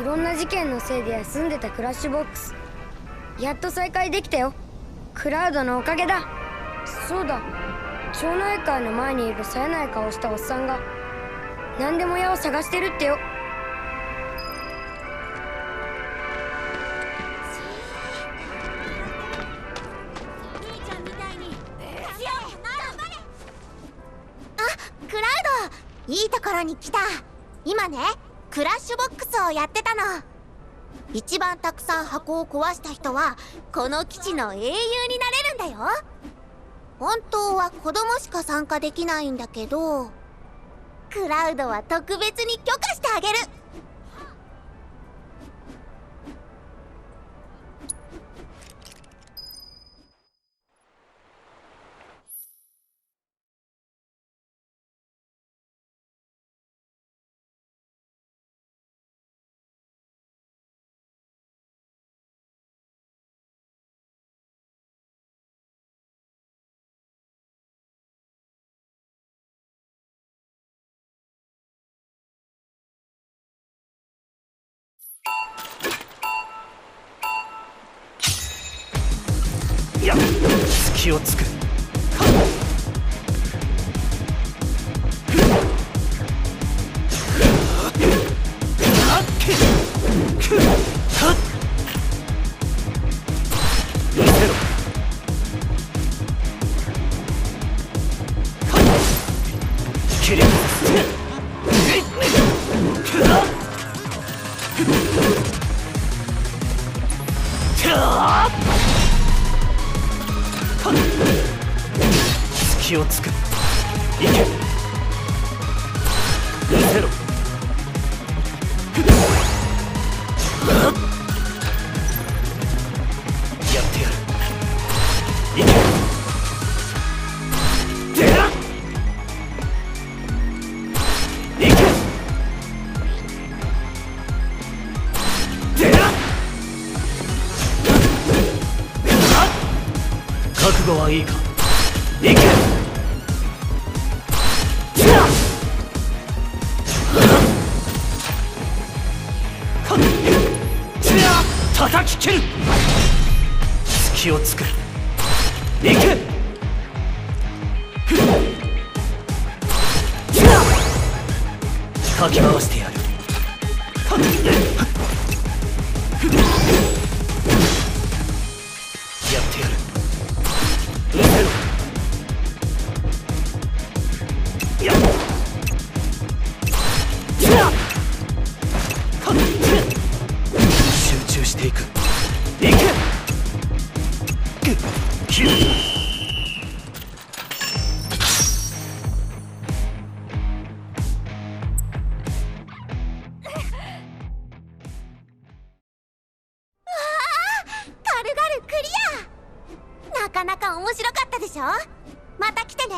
いろんな事件のせいで休んでたクラッシュボックス。やっと再開できたよ。クラウドのおかげだ。そうだ。町内会の前にいる冴えない顔したおっさんが何でも屋を探してるってよ。あクラウド。いいところに来た。今ねクラッシュボックスをやってたの。一番たくさん箱を壊した人はこの基地の英雄になれるんだよ。本当は子供しか参加できないんだけどクラウドは特別に許可してあげる。隙をつく隙をつくいけ。見せろ。やってやる。いけ。出らいけ。出ら覚悟はいいか。行け。叩き切る。隙を作る。行け。かき回してやるなかなか面白かったでしょ？また来てね。